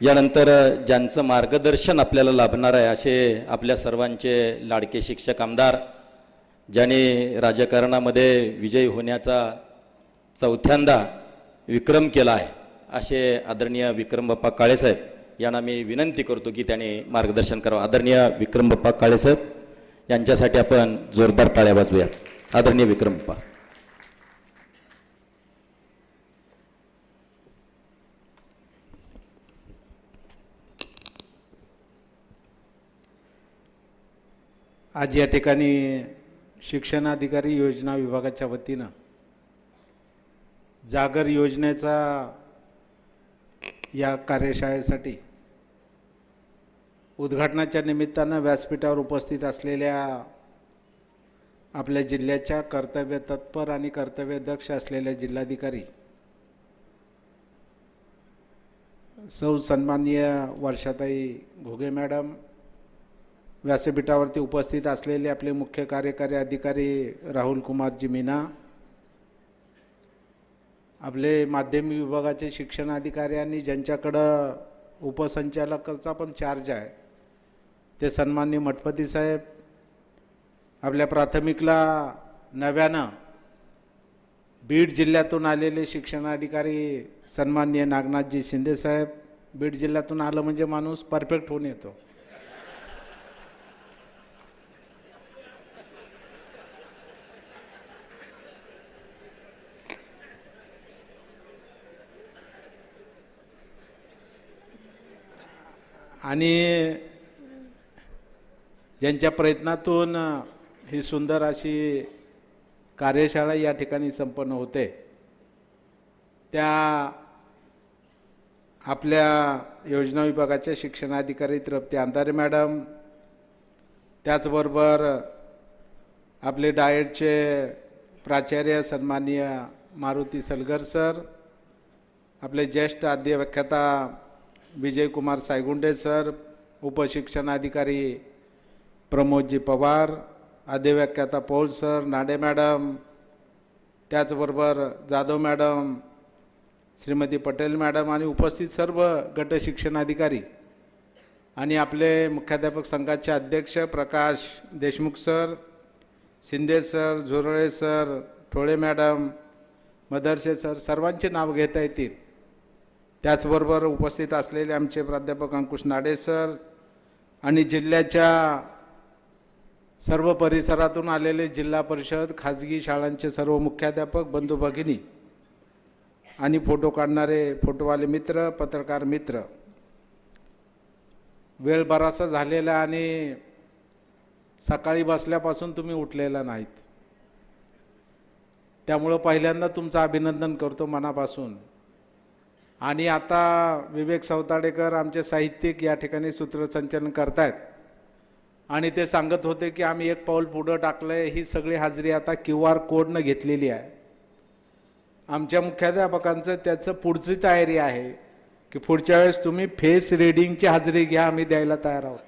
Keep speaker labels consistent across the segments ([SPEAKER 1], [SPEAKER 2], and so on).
[SPEAKER 1] यानंतर ज्यांचं मार्गदर्शन आपल्याला लाभणार आहे असे आपल्या सर्वांचे लाडके शिक्षक आमदार ज्यांनी राजकारणामध्ये विजयी होण्याचा चौथ्यांदा विक्रम केला आहे असे आदरणीय विक्रमबाप्पा काळेसाहेब यांना मी विनंती करतो की त्यांनी मार्गदर्शन करावं. आदरणीय विक्रमबाप्पा काळेसाहेब यांच्यासाठी आपण जोरदार टाळ्या वाजवूया आदरणीय विक्रम
[SPEAKER 2] आज या ठिकाणी शिक्षणाधिकारी योजना विभागाच्या वतीनं जागर योजनेचा या कार्यशाळेसाठी उद्घाटनाच्या निमित्तानं व्यासपीठावर उपस्थित असलेल्या आपल्या जिल्ह्याच्या कर्तव्य तत्पर आणि कर्तव्यदक्ष असलेल्या जिल्हाधिकारी सौ सन्माननीय वर्षाताई घुगे मॅडम व्यासपीठावरती उपस्थित असलेले आपले मुख्य कार्यकारी अधिकारी राहुल कुमारजी मीना आपले माध्यमिक विभागाचे शिक्षण अधिकारी आणि ज्यांच्याकडं उपसंचालकाचा पण चार्ज आहे ते सन्माननीय मठपती साहेब आपल्या प्राथमिकला नव्यानं बीड जिल्ह्यातून आलेले शिक्षणाधिकारी सन्माननीय नागनाथजी शिंदेसाहेब बीड जिल्ह्यातून आलं म्हणजे माणूस परफेक्ट होऊन येतो. आणि ज्यांच्या प्रयत्नातून ही सुंदर अशी कार्यशाळा या ठिकाणी संपन्न होते त्या आपल्या योजना विभागाच्या शिक्षणाधिकारी तृप्ती अंधारे मॅडम त्याचबरोबर आपले डाएटचे प्राचार्य सन्माननीय मारुती सलगर सर आपले ज्येष्ठ आद्यव्याख्याता विजयकुमार सायगुंडे सर उपशिक्षणाधिकारी प्रमोदजी पवार आद्यव्याख्याता पौल सर नाडे मॅडम त्याचबरोबर जाधव मॅडम श्रीमती पटेल मॅडम आणि उपस्थित सर्व गट शिक्षणाधिकारी आणि आपले मुख्याध्यापक संघाचे अध्यक्ष Prakash Deshmukh sir Shinde sir Zurale sir Thole madam Madarse sir सर्वांचे नाव घेता येतील. त्याचबरोबर उपस्थित असलेले आमचे प्राध्यापक अंकुश नाडे सर आणि जिल्ह्याच्या सर्व परिसरातून आलेले जिल्हा परिषद खाजगी शाळांचे सर्व मुख्याध्यापक बंधू भगिनी आणि फोटो काढणारे फोटोवाले मित्र पत्रकार मित्र. वेळ बरासा झालेला आणि सकाळी बसल्यापासून तुम्ही उठलेला नाहीत. त्यामुळं पहिल्यांदा तुमचं अभिनंदन करतो मनापासून. आणि आता विवेक सवताडेकर आमचे साहित्यिक या ठिकाणी सूत्रसंचलन करतायत. आणि ते सांगत होते की आम्ही एक पाऊल पुढं टाकलंय ही सगळी हाजरी आता क्यू आर कोडनं घेतलेली आहे. आमच्या मुख्याध्यापकांचं त्याचं पुढची तयारी आहे की पुढच्या वेळेस तुम्ही फेस रिडिंगची हाजरी घ्या आम्ही द्यायला तयार आहोत.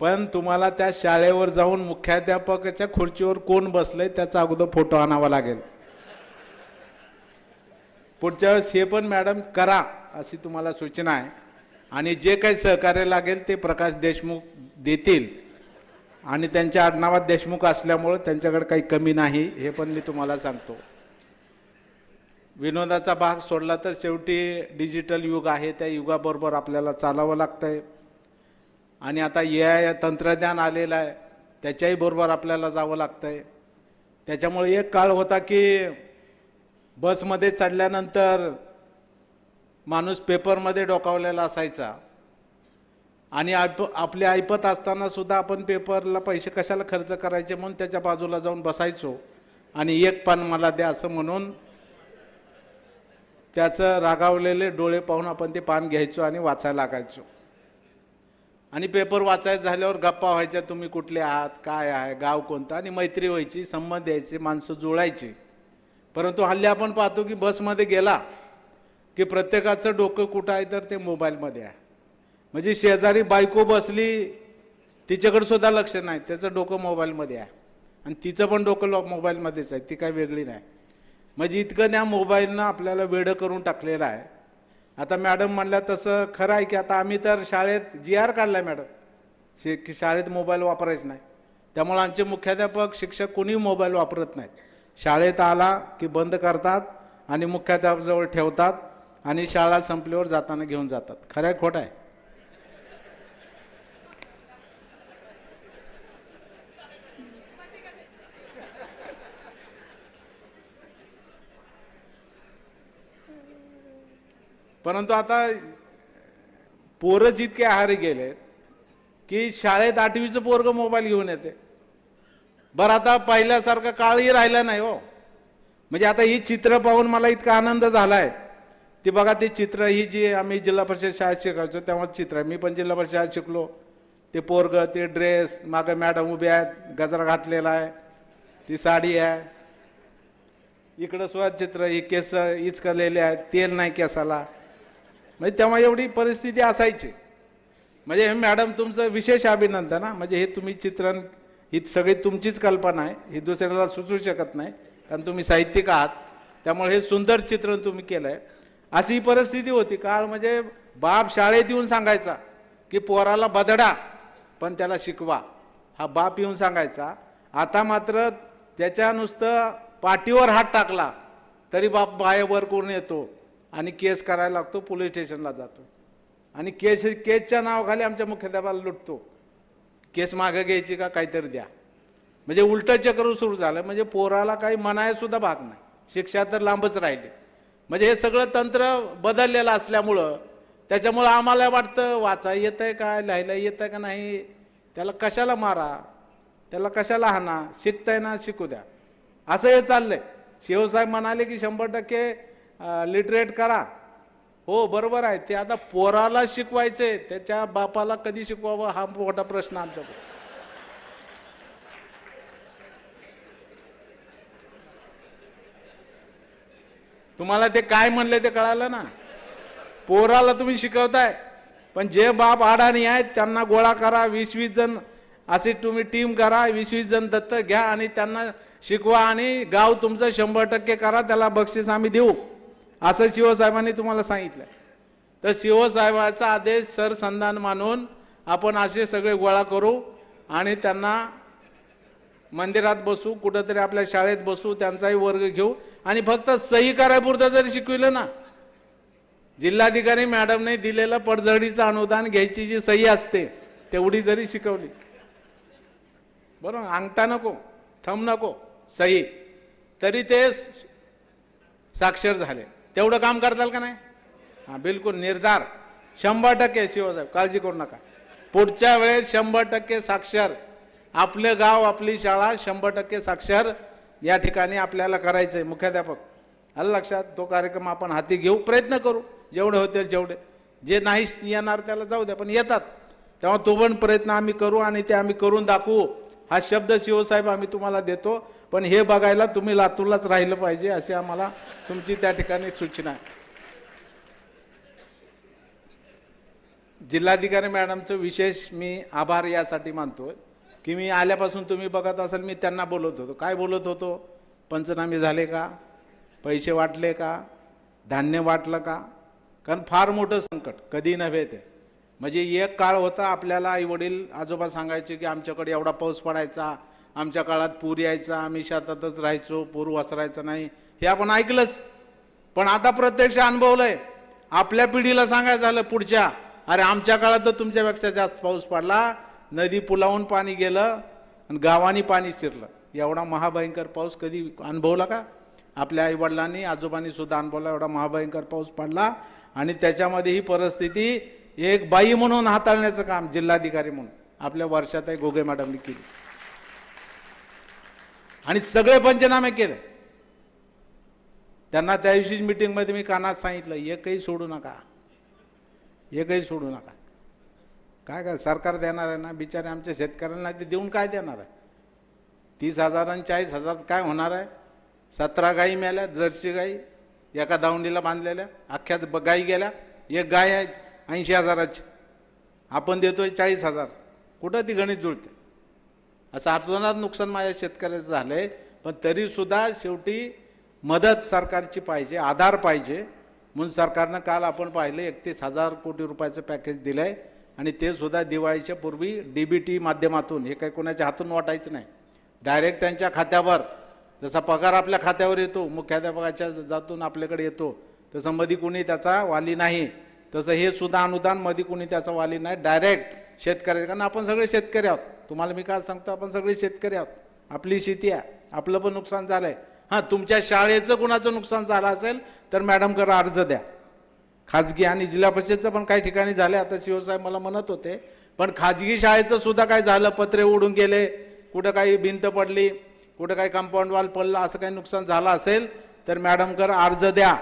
[SPEAKER 2] पण तुम्हाला त्या शाळेवर जाऊन मुख्याध्यापकाच्या खुर्चीवर कोण बसलंय त्याचा अगोदर फोटो आणावा लागेल. पुढच्या वेळेस हे पण मॅडम करा अशी तुम्हाला सूचना आहे. आणि जे काही सहकार्य लागेल ते प्रकाश देशमुख देतील. आणि त्यांच्या आडनावात देशमुख असल्यामुळं त्यांच्याकडे काही कमी नाही हे पण मी तुम्हाला सांगतो. विनोदाचा भाग सोडला तर शेवटी डिजिटल युग आहे त्या युगाबरोबर आपल्याला चालावं लागतं आहे आणि आता ए आय तंत्रज्ञान आलेलं आहे त्याच्याही बरोबर आपल्याला जावं लागतं आहे त्याच्यामुळे एक काळ होता की बसमध्ये चढल्यानंतर माणूस पेपरमध्ये डोकावलेला असायचा. आणि आप आपले ऐपत असताना सुद्धा आपण पेपरला पैसे कशाला खर्च करायचे म्हणून त्याच्या बाजूला जाऊन बसायचो. आणि एक पान मला द्या असं म्हणून त्याचं रागावलेले डोळे पाहून आपण ते पान घ्यायचो आणि वाचायला लागायचो. आणि पेपर वाचायचं झाल्यावर गप्पा व्हायच्या तुम्ही कुठले आहात? काय आहे? गाव कोणतं? आणि मैत्री व्हायची संबंध यायचे माणसं जुळायची. परंतु हल्ली आपण पाहतो की बसमध्ये गेला की प्रत्येकाचं डोकं कुठं आहे तर ते मोबाईलमध्ये आहे. म्हणजे शेजारी बायको बसली तिच्याकडे सुद्धा लक्ष नाही त्याचं डोकं मोबाईलमध्ये आहे. आणि तिचं पण डोकं लॉ मोबाईलमध्येच आहे ती काय वेगळी नाही. म्हणजे इतकं त्या मोबाईलनं आपल्याला वेडं करून टाकलेलं आहे. आता मॅडम म्हणल्या तसं खरं आहे की आता आम्ही तर शाळेत जी आर काढला आहे मॅडम. शे की शाळेत मोबाईल वापरायचं नाही. त्यामुळे आमचे मुख्याध्यापक शिक्षक कोणी मोबाईल वापरत नाहीत. शाळेत आला की बंद करतात आणि मुख्याध्यापकाजवळ ठेवतात आणि शाळा संपल्यावर जाताना घेऊन जातात. खरं आहे खोटं आहे? परंतु आता पोरं जितके आहारी गेलेत की शाळेत आठवीचं पोरग मोबाईल घेऊन येते. बरं आता पहिल्यासारखा काळही राहिला नाही हो. म्हणजे आता ही चित्र पाहून मला इतका आनंद झाला आहे ती बघा ती चित्र ही जी आम्ही जिल्हा परिषद शाळेत शिकायचो तेव्हा चित्र आहे. मी पण जिल्हा परिषद शाळेत शिकलो. ते पोरग ते ड्रेस मागं मॅडम उभे आहेत गजरा घातलेला आहे ती साडी आहे. इकडं सुद्धा चित्र ही केस इचकलेले आहेत तेल नाही केसाला. म्हणजे तेव्हा एवढी परिस्थिती असायची. म्हणजे हे मॅडम तुमचं विशेष अभिनंदन हा. म्हणजे हे तुम्ही चित्रण ही सगळी तुमचीच कल्पना आहे ही दुसऱ्याला सुचू शकत नाही कारण तुम्ही साहित्यिक आहात त्यामुळे हे सुंदर चित्रण तुम्ही केलं आहे अशी परिस्थिती होती काळ म्हणजे बाप शाळेत येऊन सांगायचा की पोराला बदडा पण त्याला शिकवा. हा बाप येऊन सांगायचा आता मात्र त्याच्या नुसतं पाठीवर हात टाकला तरी बाप बाहेर करून येतो? आणि केस करायला लागतो पोलीस स्टेशनला जातो. आणि केस केसच्या नावाखाली आमच्या मुख्याध्यापाला लुटतो. केस मागे घ्यायची का काहीतरी द्या. म्हणजे उलटं चक्र सुरू झालं म्हणजे पोराला काही म्हणाय सुद्धा भाग नाही. शिक्षा तर लांबच राहिली. म्हणजे हे सगळं तंत्र बदललेलं असल्यामुळं त्याच्यामुळं आम्हाला वाटतं वाचा येतंय का लिहायला आहे का नाही त्याला कशाला मारा त्याला कशाला हाना शिकताय ना शिकू द्या. असं हे चाललंय. शिवसाहेब म्हणाले की शंभर टक्के लिटरेट करा. हो बरोबर आहे. ते आता पोराला शिकवायचंय. त्याच्या बापाला कधी शिकवावं हा मोठा प्रश्न आमच्याकडे. तुम्हाला ते काय म्हणले ते कळालं ना? पोराला तुम्ही शिकवताय पण जे बाप आडाणी आहेत त्यांना गोळा करा वीस वीस जण अशी तुम्ही टीम करा वीस वीस जण दत्त घ्या आणि त्यांना शिकवा आणि गाव तुमचं शंभर टक्के करा त्याला बक्षीस आम्ही देऊ. असं शिवसाहेबांनी तुम्हाला सांगितलं तर शिवसाहेबाचा आदेश सरसंधान मानून आपण असे सगळे गोळा करू आणि त्यांना मंदिरात बसू कुठंतरी आपल्या शाळेत बसू त्यांचाही वर्ग घेऊ. आणि फक्त सही करायपुरतं जरी शिकविलं ना जिल्हाधिकारी मॅडमने दिलेलं पडझडीचं अनुदान घ्यायची जी सही असते तेवढी जरी शिकवली. बरोबर अंगठा नको थम नको सही. तरी ते साक्षर झाले. तेवढं काम करताल का नाही? हां बिलकुल निर्धार. शंभर टक्के शिवसाहेब काळजी करू नका. पुढच्या वेळेस शंभर टक्के साक्षर. आपले गाव आपली शाळा शंभर टक्के साक्षर. या ठिकाणी आपल्याला करायचं आहे मुख्याध्यापक. आलं लक्षात? तो कार्यक्रम आपण हाती घेऊ प्रयत्न करू. जेवढे होतील जेवढे. जे नाही येणार त्याला जाऊ द्या. पण येतात. तेव्हा तो पण प्रयत्न आम्ही करू आणि ते आम्ही करून दाखवू. हा शब्द शिवसाहेब आम्ही तुम्हाला देतो पण हे बघायला तुम्ही लातूरलाच राहिलं पाहिजे अशी आम्हाला तुमची त्या ठिकाणी सूचना आहे. जिल्हाधिकारी मॅडमचं विशेष मी आभार यासाठी मानतो की मी आल्यापासून तुम्ही बघत असाल मी त्यांना बोलत होतो. काय बोलत होतो? पंचनामे झाले का? पैसे वाटले का? धान्य वाटलं का? कारण फार मोठं संकट कधी नव्हे ते. म्हणजे एक काळ होता आपल्याला आई वडील आजोबा सांगायचे की आमच्याकडे एवढा पाऊस पडायचा आमच्या काळात पूर यायचा आम्ही शेतातच राहायचो पूर वसरायचा नाही हे आपण ऐकलंच. पण आता प्रत्यक्ष अनुभवलंय. आपल्या पिढीला सांगायचं झालं पुढच्या अरे आमच्या काळात तर तुमच्यापेक्षा जास्त पाऊस पडला नदी पुलावून पाणी गेलं आणि गावानी पाणी शिरलं. एवढा महाभयंकर पाऊस कधी अनुभवला का? आपल्या आईवडिलांनी आजोबांनी सुद्धा अनुभवला एवढा महाभयंकर पाऊस पडला आणि त्याच्यामध्ये ही परिस्थिती एक बाई म्हणून हाताळण्याचं काम जिल्हाधिकारी म्हणून. आपल्या वर्षात गोगे मॅडमनी केली. आणि सगळे पंचनामे केले. त्यांना त्या दिवशीच मिटिंगमध्ये मी कानात सांगितलं एकही सोडू नका. एकही सोडू नका. काय काय सरकार देणार आहे ना? बिचारे आमच्या शेतकऱ्यांना ते देऊन काय देणार आहे? तीस हजार आणि चाळीस हजार काय होणार आहे? सतरा गाई मेल्या जर्सी गाई एका दावंडीला बांधलेल्या अख्ख्या ब- गाई गेल्या एक गाय आहे. ऐंशी हजाराची. आपण देतोय चाळीस हजार. कुठं ती गणित जुळते? असं अतोनात नुकसान माझ्या शेतकऱ्याचं झालं आहे पण तरीसुद्धा शेवटी मदत सरकारची पाहिजे आधार पाहिजे. म्हणून सरकारनं काल आपण पाहिलं एकतीस हजार कोटी रुपयाचं पॅकेज दिलं आहे आणि ते सुद्धा दिवाळीच्या पूर्वी डी बी टी माध्यमातून हे काही कोणाच्या हातून वाटायचं नाही. डायरेक्ट त्यांच्या खात्यावर जसा पगार आपल्या खात्यावर येतो मुख्याध्यापकाच्या जातून आपल्याकडे येतो तसं मध्ये कुणी त्याचा वाली नाही. तसं हे सुद्धा अनुदानमध्ये कुणी त्याचा वाली नाही. डायरेक्ट शेतकऱ्याचं कारण आपण सगळे शेतकरी आहोत. तुम्हाला मी काय सांगतो आपण सगळे शेतकरी आहोत. आपली शेती आहे. आपलं पण नुकसान झालं आहे हां तुमच्या शाळेचं कुणाचं नुकसान झालं असेल तर मॅडम अर्ज द्या. खाजगी आणि जिल्हा परिषदचं पण काही ठिकाणी झालं आता शिवसाहेब मला म्हणत होते पण खाजगी शाळेचं सुद्धा काय झालं पत्रे उडून गेले कुठं काही भिंत पडली कुठं काही कंपाऊंड वॉल पडलं असं काही नुकसान झालं असेल तर मॅडम अर्ज द्या.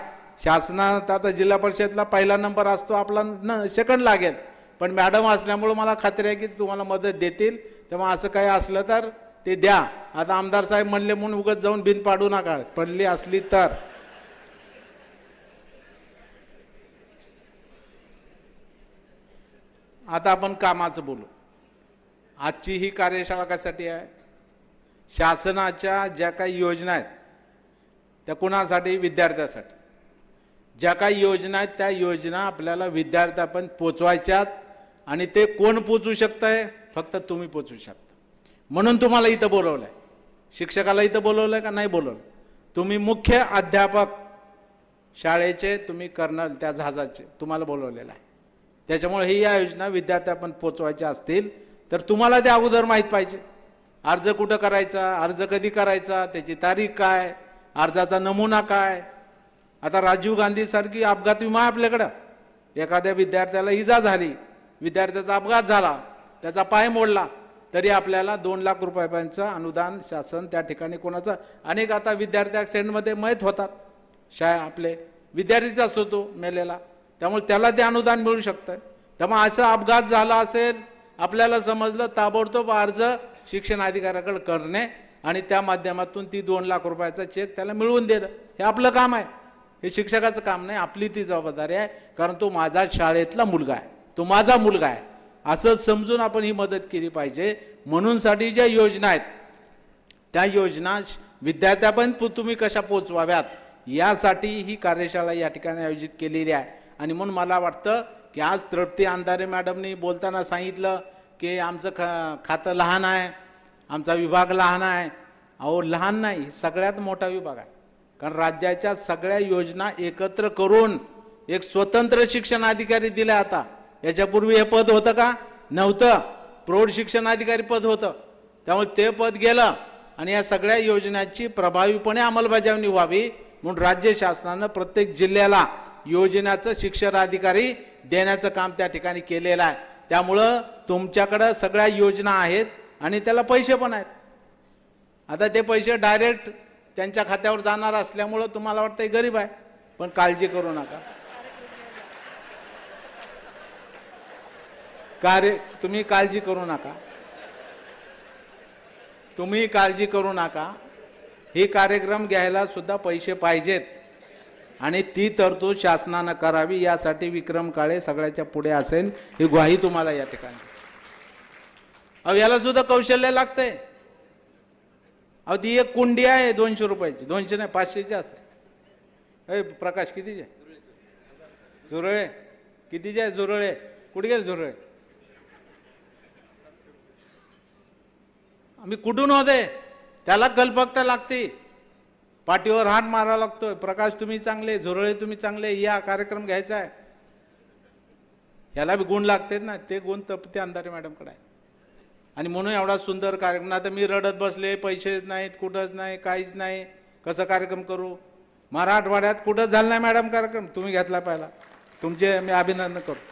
[SPEAKER 2] शासनात आता जिल्हा परिषदला पहिला नंबर असतो आपला न सेकंड लागेल. पण मॅडम असल्यामुळं मला खात्री आहे की तुम्हाला मदत देतील. तेव्हा असं काही असलं तर ते द्या. आता आमदार साहेब म्हणले म्हणून उगत जाऊन भिंत पाडू नका. पडली असली तर. आता आपण कामाचं बोलू. आजची ही कार्यशाळा कशासाठी आहे? शासनाच्या ज्या काही योजना आहेत त्या कुणासाठी? विद्यार्थ्यासाठी. ज्या काही योजना आहेत त्या योजना आपल्याला विद्यार्थ्यापर्यंत पोचवायच्यात आणि ते कोण पोचू शकतंय? फक्त तुम्ही पोचू शकता. म्हणून तुम्हाला इथं बोलवलं आहे शिक्षकाला इथं बोलवलं आहे का नाही बोलवलं? तुम्ही मुख्य अध्यापक शाळेचे तुम्ही कर्नल त्या जहाजाचे तुम्हाला बोलवलेलं आहे. त्याच्यामुळे ही या योजना विद्यार्थ्यापर्यंत पोचवायच्या असतील तर तुम्हाला त्या अगोदर माहीत पाहिजे. अर्ज कुठं करायचा अर्ज कधी करायचा त्याची तारीख काय अर्जाचा नमुना काय आता राजीव गांधीसारखी अपघात विमा आहे आपल्याकडं. एखाद्या विद्यार्थ्याला इजा झाली विद्यार्थ्याचा अपघात झाला त्याचा पाय मोडला तरी आपल्याला दोन लाख रुपयापर्यंतचं अनुदान शासन त्या ठिकाणी कोणाचं? अनेक आता विद्यार्थी ॲक्सिडेंटमध्ये मयत होतात. शाळा आपले विद्यार्थीच असतो तो मेलेला. त्यामुळे त्याला ते अनुदान मिळू शकतं त्यामुळे असं अपघात झाला असेल आपल्याला समजलं ताबडतोब अर्ज शिक्षण अधिकाऱ्याकडे करणे आणि त्या माध्यमातून ती दोन लाख रुपयाचा चेक त्याला मिळवून देणं हे आपलं काम आहे. हे शिक्षकाचं काम नाही आपली ती जबाबदारी आहे. कारण तो माझा शाळेतला मुलगा आहे. तो माझा मुलगा आहे. असं समजून आपण ही मदत केली पाहिजे. म्हणूनसाठी ज्या योजना आहेत त्या योजना विद्यार्थ्यापर्यंत तुम्ही कशा पोचवाव्यात यासाठी ही कार्यशाळा या ठिकाणी आयोजित केलेली आहे. आणि म्हणून मला वाटतं की आज तृप्ती अंधारे मॅडमनी बोलताना सांगितलं की आमचं ख खातं लहान आहे आमचा विभाग लहान आहे. अहो लहान नाही सगळ्यात मोठा विभाग आहे. कारण राज्याच्या सगळ्या योजना एकत्र करून एक स्वतंत्र शिक्षण अधिकारी दिला आता. याच्यापूर्वी हे पद होतं का? नव्हतं. प्रौढ शिक्षण अधिकारी पद होतं. त्यामुळे ते पद गेलं आणि या सगळ्या योजनांची प्रभावीपणे अंमलबजावणी व्हावी म्हणून राज्य शासनानं प्रत्येक जिल्ह्याला योजनाचं शिक्षणाधिकारी देण्याचं काम त्या ठिकाणी केलेलं आहे. त्यामुळं तुमच्याकडं सगळ्या योजना आहेत आणि त्याला पैसे पण आहेत. आता ते पैसे डायरेक्ट त्यांच्या खात्यावर जाणार असल्यामुळं तुम्हाला वाटतं गरीब आहे. पण काळजी करू नका. कार्य तुम्ही काळजी करू नका. तुम्ही काळजी करू नका. हे कार्यक्रम घ्यायला सुद्धा पैसे पाहिजेत. आणि ती तरतूद शासनानं करावी यासाठी विक्रम काळे सगळ्याच्या पुढे असेल ही ग्वाही तुम्हाला या ठिकाणी. अहो याला सुद्धा कौशल्य लागतंय. अहो ती एक कुंडी आहे दोनशे रुपयाची. दोनशे नाही पाचशेची असते अय प्रकाश कितीचे झुरळे. कितीचे आहे झुरळे? कुठे गेले झुरळे? आम्ही कुठून होते त्याला कल्पकता लागते. पाठीवर हात मारावा लागतोय. प्रकाश तुम्ही चांगले झुरळे तुम्ही चांगले या कार्यक्रम घ्यायचा आहे. याला बी गुण लागतात ना. ते गुण तपते अंधारे मॅडमकडे. आहे आणि म्हणून एवढा सुंदर कार्यक्रम. आता मी रडत बसले पैसेच नाहीत कुठंच नाही काहीच नाही. कसं कार्यक्रम करू? मराठवाड्यात कुठंच झालं नाही मॅडम कार्यक्रम? तुम्ही घेतला पहिला. तुमचे मी अभिनंदन करतो.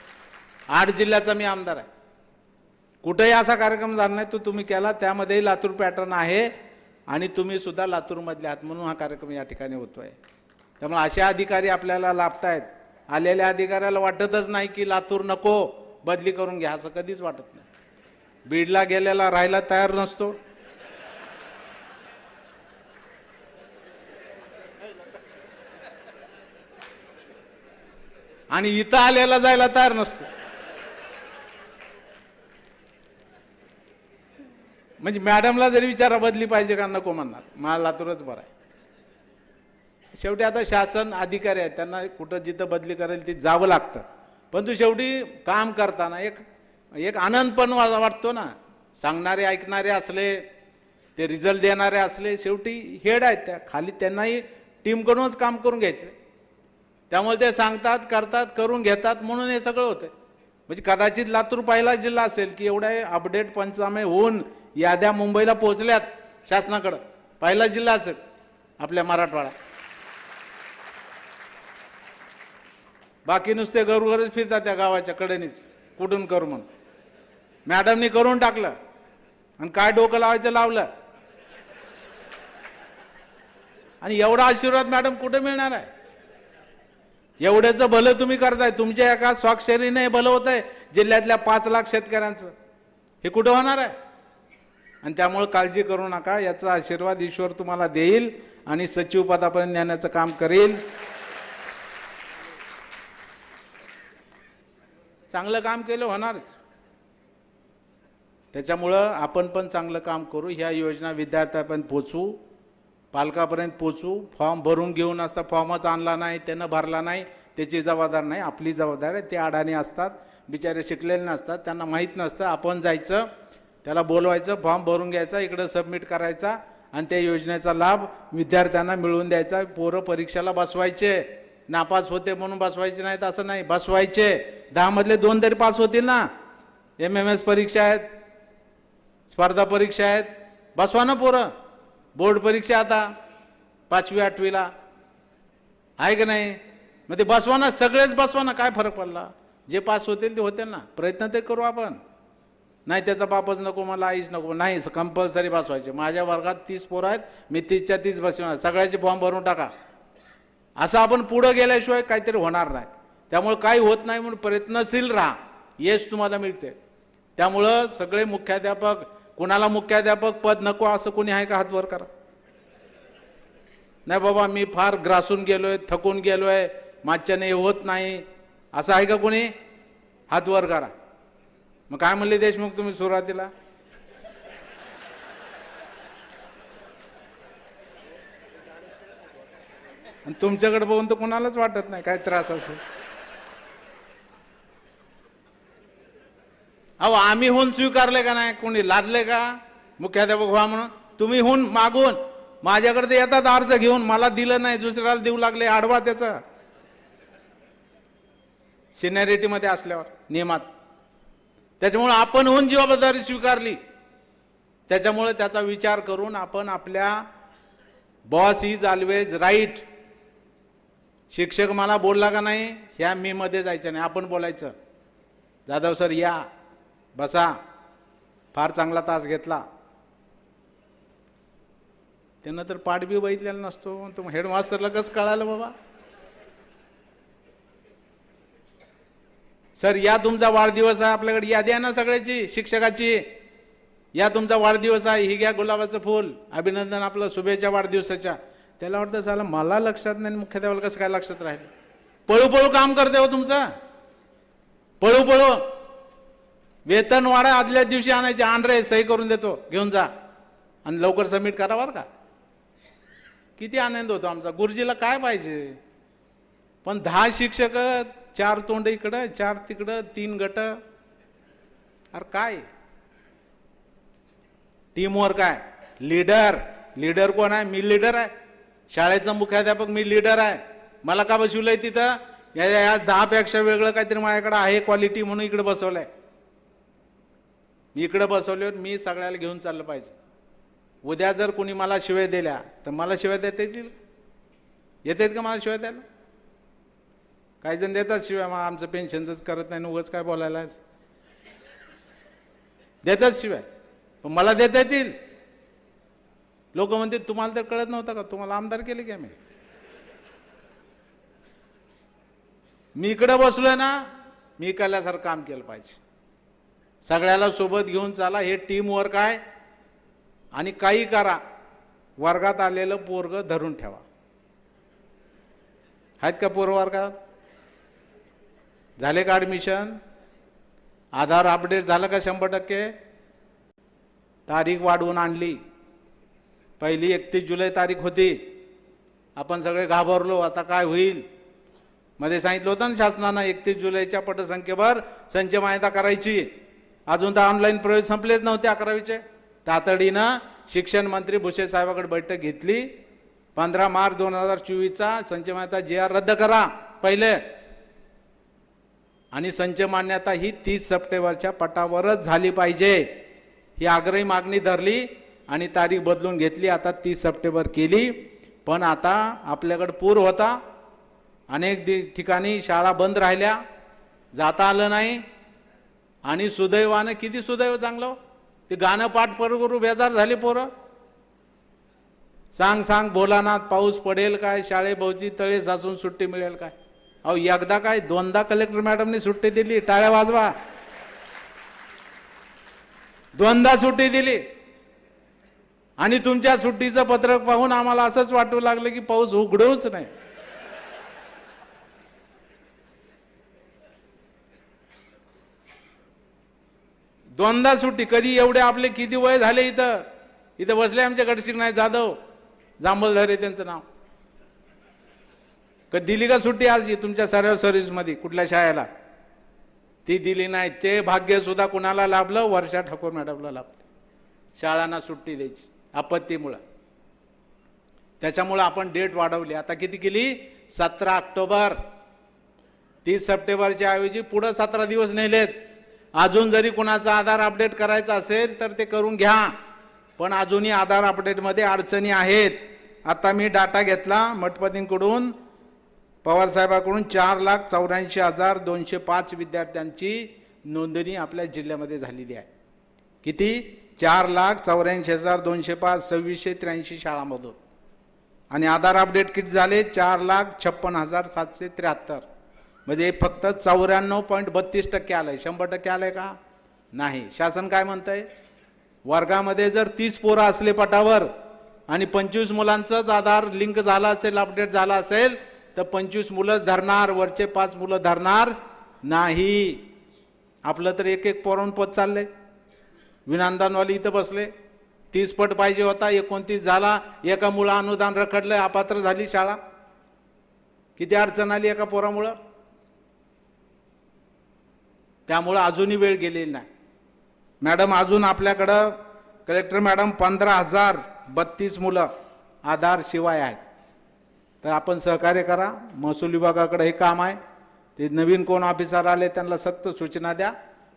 [SPEAKER 2] आठ जिल्ह्याचा मी आमदार आहे. कुठेही असा कार्यक्रम झाला नाही तो तुम्ही केला. त्यामध्येही लातूर पॅटर्न आहे आणि तुम्ही सुद्धा लातूरमधले आहात म्हणून हा कार्यक्रम या ठिकाणी होतो आहे त्यामुळे असे अधिकारी आपल्याला लाभतायत. आलेल्या अधिकाऱ्याला वाटतच नाही की लातूर नको बदली करून घ्या असं कधीच वाटत नाही. बीडला गेलेला राहायला तयार नसतो. आणि इथं आलेला जायला तयार नसतो. म्हणजे मॅडमला जरी विचारा बदली पाहिजे का नको म्हणणार. मला लातूरच बरं आहे. शेवटी आता शासन अधिकारी आहेत त्यांना कुठं जिथं बदली करेल ती जावं लागतं. परंतु शेवटी काम करताना एक एक आनंद पण वा- वाटतो ना. सांगणारे ऐकणारे असले ते रिझल्ट देणारे असले शेवटी हेड आहेत त्या. खाली त्यांनाही टीमकडूनच काम करून घ्यायचं. त्यामुळे ते सांगतात करतात करून घेतात म्हणून हे सगळं होतं म्हणजे कदाचित लातूर पहिला जिल्हा असेल की एवढे अपडेट पंचनामे होऊन याद्या मुंबईला पोहोचल्यात शासनाकडं. पहिला जिल्हा असेल आपल्या मराठवाडा. बाकी नुसते गरगरच फिरतात त्या गावाच्या कडेनीच. कुठून करू म्हणून. मॅडमनी करून टाकलं. आणि काय डोकं लावायचं लावलं. आणि एवढा आशीर्वाद मॅडम कुठे मिळणार आहे? एवढ्याचं भलं तुम्ही करताय. तुमच्या एका स्वाक्षरीने हे भलं होत आहे जिल्ह्यातल्या पाच लाख शेतकऱ्यांचं. हे कुठं होणार आहे? आणि त्यामुळे काळजी करू नका. याचा आशीर्वाद ईश्वर तुम्हाला देईल आणि सचिव पदापर्यंत नेण्याचं काम करेल. चांगलं काम केलं होणारच. त्याच्यामुळं आपण पण चांगलं काम करू. ह्या योजना विद्यार्थ्यापर्यंत पोचू. पालकापर्यंत पोचू. फॉर्म भरून घेऊन असता फॉर्मच आणला नाही त्यानं भरला नाही त्याची जबाबदार नाही आपली जबाबदार आहे. ते अडाणी असतात बिचारे शिकलेले नसतात त्यांना माहीत नसतं. आपण जायचं त्याला बोलवायचं फॉर्म भरून घ्यायचा इकडं सबमिट करायचा आणि त्या योजनेचा लाभ विद्यार्थ्यांना मिळवून द्यायचा. पोरं परीक्षेला बसवायचे. नापास होते म्हणून बसवायचे नाहीत असं नाही. बसवायचे. दहामधले दोन तरी पास होतील ना. एम एम एस परीक्षा आहेत. स्पर्धा परीक्षा आहेत. बसवा ना पोरं. बोर्ड परीक्षा आता. पाचवी आठवीला. आहे का नाही? मग ते बसवा ना. सगळेच बसवा ना. काय फरक पडला? जे पास होतील ते होतील ना. प्रयत्न ते करू आपण. नाही त्याचा बापच नको मला आईच नको नाही कंपल्सरी बसवायचे. माझ्या वर्गात तीस पोरं आहेत. मी तीसच्या तीस बसवणार सगळ्याचे फॉर्म भरून टाका. असं आपण पुढं गेल्याशिवाय काहीतरी होणार नाही. त्यामुळे काही होत नाही म्हणून प्रयत्नशील राहा. यश तुम्हाला मिळते. त्यामुळं सगळे मुख्याध्यापक कुणाला मुख्याध्यापक पद नको असं कोणी आहे का हात वर करा? नाही बाबा मी फार ग्रासून गेलोय थकून गेलोय मागच्याने होत नाही. असं आहे का कोणी? हात वर करा. मग काय म्हणले देशमुख तुम्ही सुरुवातीला? तुमच्याकडे बघून तर कोणालाच वाटत नाही काय त्रास असेल. अहो आम्ही होऊन स्वीकारले का नाही? कोणी लादले का? मुख्याध्यापक व्हा म्हणून. तुम्ही होऊन मागून. माझ्याकडे ते येतात अर्ज घेऊन. मला दिलं नाही. दुसऱ्याला देऊ लागले. आडवा त्याचा. सिनॅरिटीमध्ये असल्यावर नियमात. त्याच्यामुळे आपण होऊन जबाबदारी स्वीकारली. त्याच्यामुळे त्याचा विचार करून आपण आपल्या बॉस इज ऑलवेज राईट शिक्षक मला बोलला का नाही? ह्या मीमध्ये जायचं नाही. आपण बोलायचं. जाधव सर या. बसा. फार चांगला तास घेतला. त्यानं तर पाठबी बघितलेला नसतो. तो हेडमास्टरला कसं कळालं बाबा? सर या तुमचा वाढदिवस आहे आपल्याकडे. यादी आहे ना सगळ्याची शिक्षकाची. या तुमचा वाढदिवस आहे. ही घ्या गुलाबाचं फूल. अभिनंदन आपलं. शुभेच्छा वाढदिवसाच्या. त्याला वाटतं झालं मला लक्षात नाही मुख्याध्यापकाला कसं काय लक्षात राहील? पळू पळू काम करते हो तुमचं. पळू पळू. वेतनवाडा आदल्या दिवशी आणायचे. आण सही करून देतो. घेऊन जा. आणि लवकर सबमिट करा बरं का. किती आनंद होतो आमचा. गुरुजीला काय पाहिजे? पण दहा शिक्षक चार तोंड इकडं चार तिकडं तीन गट. अरे काय? टीमवर्क काय लीडर लीडर कोण आहे? मी लीडर आहे. शाळेचा मुख्याध्यापक मी लीडर आहे. मला का बसवलंय तिथं? या या दहापेक्षा वेगळं काहीतरी माझ्याकडे आहे क्वालिटी म्हणून इकडे बसवलंय. मी इकडं बसवल्यावर मी सगळ्याला घेऊन चाललं पाहिजे. उद्या जर कोणी मला शिवाय दिल्या तर मला शिवाय देता येतील येतात का मला शिवाय द्यायला? काही जण देतात शिवाय मग आमचं पेन्शनचंच करत नाही उगाच काय बोलायला? देतात शिवाय पण मला देता येतील. लोक म्हणतील तुम्हाला तर कळत नव्हतं का? तुम्हाला आमदार केले की आम्ही? मी इकडं बसलोय ना मी कल्यासारखं काम केलं पाहिजे. सगळ्याला सोबत घेऊन चाला. हे टीम वर्क आहे. आणि काही करा. वर्गात आलेलं पोरग धरून ठेवा. आहेत का पोरं वर्गात? झाले का ॲडमिशन आधार अपडेट झालं का शंभर टक्के? तारीख वाढवून आणली. पहिली एकतीस जुलै तारीख होती. आपण सगळे घाबरलो. आता काय होईल? मध्ये सांगितलं होतं ना शासनानं एकतीस जुलैच्या पटसंख्येवर संच मान्यता करायची. अजून तर ऑनलाईन प्रवेश संपलेच नव्हते अकरावीचे. तातडीनं शिक्षण मंत्री भुसे साहेबाकडे बैठक घेतली. पंधरा मार्च दोन हजार चोवीसचा संच मान्यता जे आर रद्द करा पहिले. आणि संच मान्यता ही तीस सप्टेंबरच्या पटावरच झाली पाहिजे. ही आग्रही मागणी धरली आणि तारीख बदलून घेतली आता तीस सप्टेंबर केली. पण आता आपल्याकडं पूर होता. अनेक दि ठिकाणी शाळा बंद राहिल्या. जाता आलं नाही. आणि सुदैवानं किती सुदैव चांगलं? ते गाणं पाठ करू बेजार झाले पोरं. सांग सांग बोलानात पाऊस पडेल काय? शाळेभोवची तळे साचून सुट्टी मिळेल काय? अहो एकदा काय? दोनदा कलेक्टर मॅडमनी सुट्टी दिली. टाळ्या वाजवा. दोनदा सुट्टी दिली. आणि तुमच्या सुट्टीचं पत्रक पाहून आम्हाला असंच वाटू लागलं की पाऊस उघडूच नाही. दोनदा सुट्टी कधी एवढे आपले किती वय झाले इथं? इथं बसले आमच्या गडसिंग नाही जाधव जांभलधरे त्यांचं नाव. कधी दिली का सुट्टी आज तुमच्या सर्व सर्व्हिसमध्ये कुठल्या शाळेला? ती दिली नाही ते भाग्यसुद्धा कुणाला लाभलं? वर्षा ठाकूर मॅडमला लाभलं. शाळांना सुट्टी द्यायची आपत्तीमुळं. त्याच्यामुळं आपण डेट वाढवली. आता किती केली? सतरा ऑक्टोबर. तीस सप्टेंबरच्या ऐवजी पुढं सतरा दिवस नेलेत. अजून जरी कुणाचा आधार अपडेट करायचा असेल तर ते करून घ्या. पण अजूनही आधार अपडेटमध्ये अडचणी आहेत. आता मी डाटा घेतला मठपतींकडून. पवारसाहेबाकडून चार लाख चौऱ्याऐंशी हजार दोनशे पाच विद्यार्थ्यांची नोंदणी आपल्या जिल्ह्यामध्ये झालेली आहे. किती? चार लाख चौऱ्याऐंशी हजार दोनशे पाच सव्वीसशे त्र्याऐंशी शाळांमधून. आणि आधार अपडेट किती झाले? चार लाख छप्पन हजार सातशे त्र्याहत्तर. म्हणजे फक्त चौऱ्याण्णव पॉईंट बत्तीस टक्के आलं आहे शंभर टक्के आलं आहे का? नाही. शासन काय म्हणतंय? वर्गामध्ये जर तीस पोरं असले पटावर आणि पंचवीस मुलांचंच आधार लिंक झाला असेल अपडेट झाला असेल तर पंचवीस मुलंच धरणार वरचे पाच मुलं धरणार नाही. आपलं तर एक एक पोरण पद चाललंय. विनांदानवाली इथं बसले. तीस पट पाहिजे होता एकोणतीस झाला एका मुलं अनुदान रखडलं अपात्र झाली शाळा. किती अडचण आली एका पोरामुळं? त्यामुळं अजूनही वेळ गेलेली नाही. मॅडम अजून आपल्याकडं कलेक्टर मॅडम पंधरा हजार बत्तीस मुलं आधार शिवाय आहेत. तर आपण सहकार्य करा. महसूल विभागाकडे हे काम आहे. ते नवीन कोण ऑफिसर आले त्यांना सक्त सूचना द्या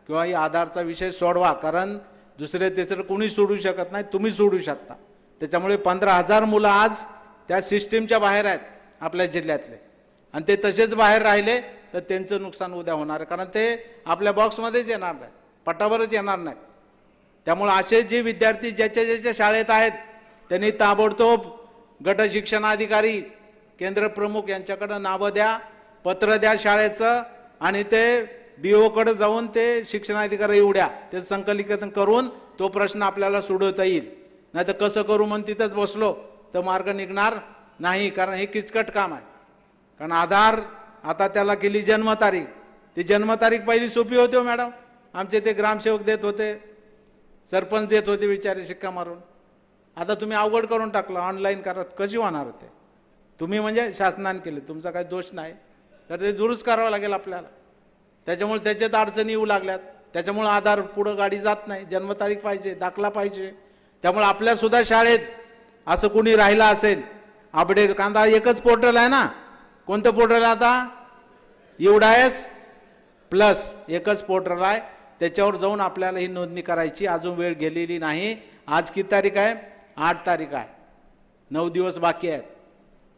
[SPEAKER 2] किंवा ही आधारचा विषय सोडवा. कारण दुसरे तिसरे कोणी सोडू शकत नाही तुम्ही सोडू शकता. त्याच्यामुळे पंधरा हजार मुलं आज त्या सिस्टीमच्या बाहेर आहेत आपल्या जिल्ह्यातले. आणि ते तसेच बाहेर राहिले तर त्यांचं नुकसान उद्या होणार आहे. कारण ते आपल्या बॉक्समध्येच येणार नाही पटावरच येणार नाहीत. त्यामुळे असे जे विद्यार्थी ज्याच्या ज्याच्या शाळेत आहेत त्यांनी ताबडतोब गट शिक्षणाधिकारी केंद्र प्रमुख यांच्याकडं नावं द्या पत्र द्या शाळेचं आणि ते बी ओकडं जाऊन ते शिक्षणाधिकारी उड्या ते संकलिकन करून तो प्रश्न आपल्याला सोडवता येईल. नाही तर कसं करू म्हणून तिथंच बसलो तर मार्ग निघणार नाही कारण हे किचकट काम आहे. कारण आधार आता त्याला केली जन्मतारीख. ती जन्मतारीख पहिली सोपी होती हो मॅडम. आमचे ते ग्रामसेवक देत होते. सरपंच देत होते विचारे शिक्का मारून. आता तुम्ही अवघड करून टाकलं ऑनलाईन करत कशी होणार ते? तुम्ही म्हणजे शासनाने केले तुमचा काही दोष नाही. तर ते दुरुस्त करावं लागेल आपल्याला. त्याच्यामुळे त्याच्यात अडचणी येऊ लागल्यात. त्याच्यामुळे आधार पुढं गाडी जात नाही. जन्मतारीख पाहिजे दाखला पाहिजे. त्यामुळे आपल्यासुद्धा शाळेत असं कोणी राहिलं असेल अपडेट कांदा एकच पोर्टल आहे ना? कोणतं पोर्टल आता? एवढायस प्लस एकच पोर्टल आहे त्याच्यावर जाऊन आपल्याला ही नोंदणी करायची. अजून वेळ गेलेली नाही. आज किती तारीख आहे? आठ तारीख आहे. नऊ दिवस बाकी आहेत.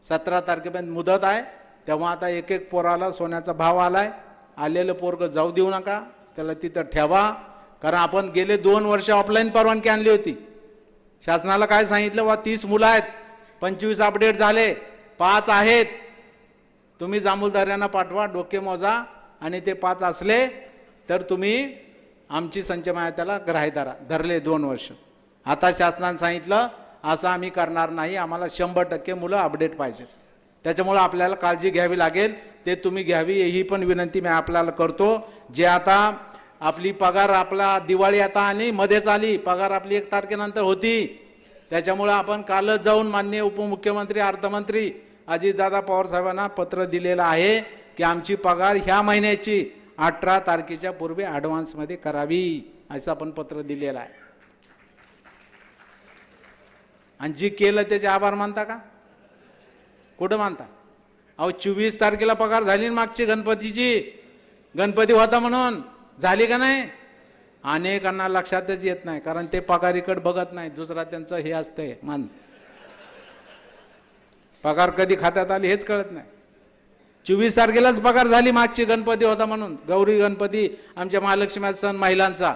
[SPEAKER 2] सतरा तारखेपर्यंत मुदत आहे. तेव्हा आता एक एक पोराला सोन्याचा भाव आला आहे आलेलं पोरग जाऊ देऊ नका. त्याला तिथं ठेवा. कारण आपण गेले दोन वर्ष ऑफलाईन परवानगी आणली होती. शासनाला काय सांगितलं? बा तीस मुलं आहेत. पंचवीस अपडेट झाले. पाच आहेत. तुम्ही जांभूलदाऱ्यांना पाठवा डोके मोजा आणि ते पाच असले तर तुम्ही आमची संच त्याला ग्राह्य धरले दोन वर्ष. आता शासनानं सांगितलं असं आम्ही करणार नाही आम्हाला शंभर टक्के मुलं अपडेट पाहिजेत. त्याच्यामुळं आपल्याला काळजी घ्यावी लागेल ते तुम्ही घ्यावी ही पण विनंती मी आपल्याला करतो. जे आता आपली पगार आपला दिवाळी आता आली मध्येच आली पगार आपली एक तारखेनंतर होती. त्याच्यामुळं आपण कालच जाऊन माननीय उपमुख्यमंत्री अर्थमंत्री अजितदादा पवारसाहेबांना पत्र दिलेलं आहे की आमची पगार ह्या महिन्याची अठरा तारखेच्या पूर्वी ॲडव्हान्समध्ये करावी असं आपण पत्र दिलेलं आहे. आणि जी केलं त्याचे आभार मानता का? कुठं मानता? अहो चोवीस तारखेला पगार झाली मागची गणपतीची. गणपती होता म्हणून. झाली का नाही? अनेकांना लक्षातच येत नाही कारण ते पगारीकडे बघत नाही. दुसरा त्यांचं हे असतंय मान. पगार कधी खात्यात आली हेच कळत नाही. चोवीस तारखेलाच पगार झाली मागची गणपती होता म्हणून. गौरी गणपती आमच्या महालक्ष्मीचा सण महिलांचा.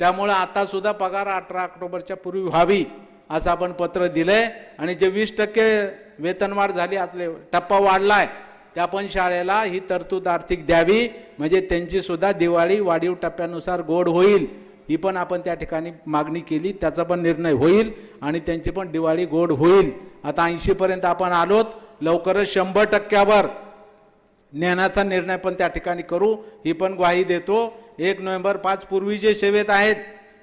[SPEAKER 2] त्यामुळं आता सुद्धा पगार अठरा ऑक्टोबरच्या पूर्वी व्हावी असं आपण पत्र दिलंय. आणि जे वीस टक्के वेतनवाढ झाली आपले टप्पा वाढलाय त्या पण शाळेला ही तरतूद आर्थिक द्यावी. म्हणजे त्यांची सुद्धा दिवाळी वाढीव टप्प्यानुसार गोड होईल. ही पण आपण त्या ठिकाणी मागणी केली त्याचा पण निर्णय होईल आणि त्यांची पण दिवाळी गोड होईल. आता ऐंशीपर्यंत आपण आलोत लवकरच शंभर टक्क्यावर नेण्याचा निर्णय पण त्या ठिकाणी करू. ही पण ग्वाही देतो. एक नोव्हेंबर पाच पूर्वी जे सेवेत आहेत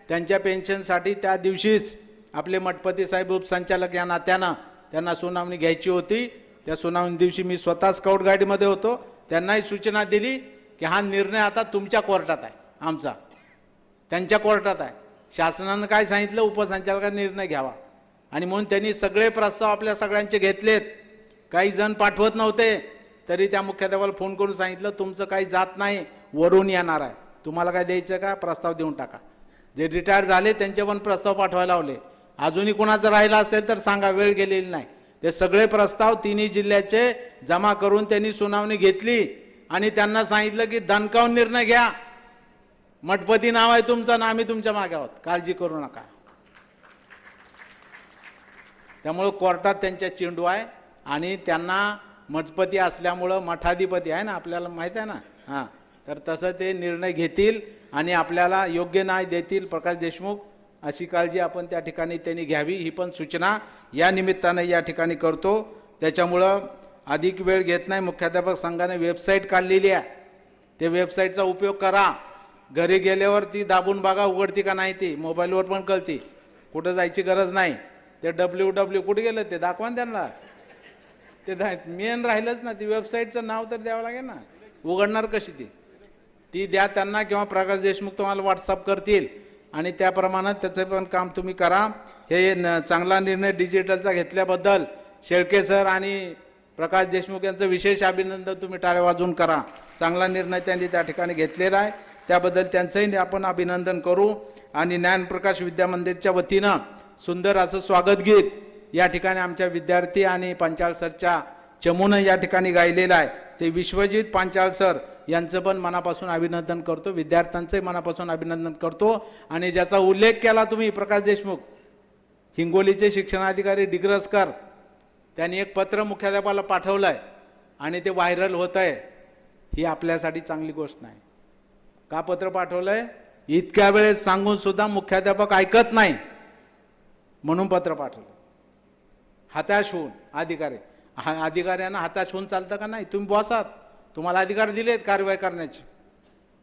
[SPEAKER 2] त्यांच्या पेन्शनसाठी त्या दिवशीच आपले मठपती साहेब उपसंचालक या नात्यानं त्यांना सुनावणी घ्यायची होती. त्या सुनावणी दिवशी मी स्वतः स्काउट गाडीमध्ये होतो. त्यांनाही सूचना दिली की हा निर्णय आता तुमच्या कोर्टात आहे आमचा. त्यांच्या कोर्टात आहे. शासनानं काय सांगितलं? उपसंचालकाने निर्णय घ्यावा. आणि म्हणून त्यांनी सगळे प्रस्ताव आपल्या सगळ्यांचे घेतलेत. काही जण पाठवत नव्हते. तरी त्या मुख्याध्यापाला फोन करून सांगितलं तुमचं काही जात नाही वरून येणार आहे. तुम्हाला काय द्यायचं का? प्रस्ताव देऊन टाका. जे रिटायर झाले त्यांचे पण प्रस्ताव पाठवायला लावले. अजूनही कोणाचं राहिलं असेल तर सांगा वेळ गेलेली नाही. ते सगळे प्रस्ताव तिन्ही जिल्ह्याचे जमा करून त्यांनी सुनावणी घेतली आणि त्यांना सांगितलं की दणकावून निर्णय घ्या. मठपती नाव आहे तुमचं ना आम्ही तुमच्या मागे आहोत. काळजी करू नका. त्यामुळं कोर्टात त्यांच्या चेंडू आहे आणि त्यांना मठपती असल्यामुळं मठाधिपती आहे ना आपल्याला माहीत आहे ना? हां. तर तसं ते निर्णय घेतील आणि आपल्याला योग्य न्याय देतील प्रकाश देशमुख. अशी काळजी आपण त्या ठिकाणी त्यांनी घ्यावी ही पण सूचना या निमित्तानं या ठिकाणी करतो. त्याच्यामुळं अधिक वेळ घेत नाही. मुख्याध्यापक संघाने वेबसाईट काढलेली आहे. ते वेबसाईटचा उपयोग करा. घरी गेल्यावर ती दाबून बघा उघडती का नाही ती. मोबाईलवर पण कळती. कुठं जायची गरज नाही. ते डब्ल्यू डब्ल्यू कुठे गेलं ते? दाखवा ना त्यांना. ते मेन राहिलंच ना ती वेबसाईटचं नाव तर द्यावं लागेल ना. उघडणार कशी ती? ती द्या त्यांना किंवा प्रकाश देशमुख तुम्हाला व्हॉट्सअप करतील. आणि त्याप्रमाणे त्याचं पण काम तुम्ही करा. हे न- चांगला निर्णय डिजिटलचा घेतल्याबद्दल शेळके सर आणि प्रकाश देशमुख यांचं विशेष अभिनंदन तुम्ही टाळे वाजून करा. चांगला निर्णय त्यांनी त्या ठिकाणी घेतलेला आहे. त्याबद्दल त्यांचंही आपण अभिनंदन करू आणि ज्ञानप्रकाश विद्यामंदिरच्या वतीनं सुंदर असं स्वागत गीत या ठिकाणी आमच्या विद्यार्थी आणि पांचाळ सरच्या चमूनं या ठिकाणी गायलेलं आहे. ते विश्वजित पांचाळ सर यांचं पण मनापासून अभिनंदन करतो. विद्यार्थ्यांचंही मनापासून अभिनंदन करतो. आणि ज्याचा उल्लेख केला तुम्ही प्रकाश देशमुख हिंगोलीचे शिक्षणाधिकारी डिग्रसकर त्यांनी एक पत्र मुख्याध्यापाला पाठवलं आहे आणि ते व्हायरल होत आहे ही आपल्यासाठी चांगली गोष्ट नाही. का पत्र पाठवलं आहे इतक्या वेळेस सांगून सुद्धा मुख्याध्यापक ऐकत नाही. म्हणून पत्र पाठवलं. हताश होऊन अधिकारी. हा अधिकाऱ्यांना हताश होऊन चालतं का नाही? तुम्ही बॉस आहात तुम्हाला अधिकार दिलेत कारवाई करण्याचे.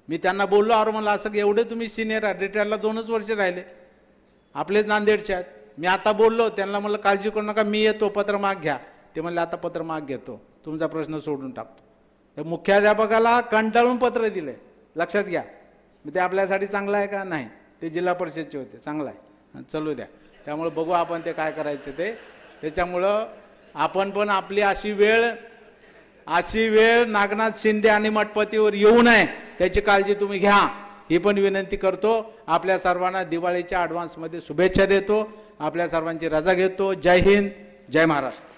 [SPEAKER 2] मी त्यांना बोललो अरे मला असं की एवढे तुम्ही सिनियर आहात. रिटायरला दोनच वर्ष राहिले. आपलेच नांदेडचे आहेत. मी आता बोललो त्यांना मला काळजी करू नका मी येतो. पत्र माग घ्या. ते म्हणले आता पत्र माग घेतो. तुमचा प्रश्न सोडून टाकतो. तर मुख्याध्यापकाला कंटाळून पत्र दिले लक्षात घ्या. मग ते आपल्यासाठी चांगलं आहे का? नाही. ते जिल्हा परिषदचे होते. चांगलं आहे. चलू द्या. त्यामुळे बघू आपण ते काय करायचं ते. त्याच्यामुळं आपण पण आपली अशी वेळ अशी वेळ नागनाथ शिंदे आणि मठपतीवर येऊ नये. त्याची काळजी तुम्ही घ्या. ही पण विनंती करतो. आपल्या सर्वांना दिवाळीच्या ॲडव्हान्समध्ये शुभेच्छा देतो. आपल्या सर्वांची रजा घेतो. जय हिंद. जय महाराष्ट्र.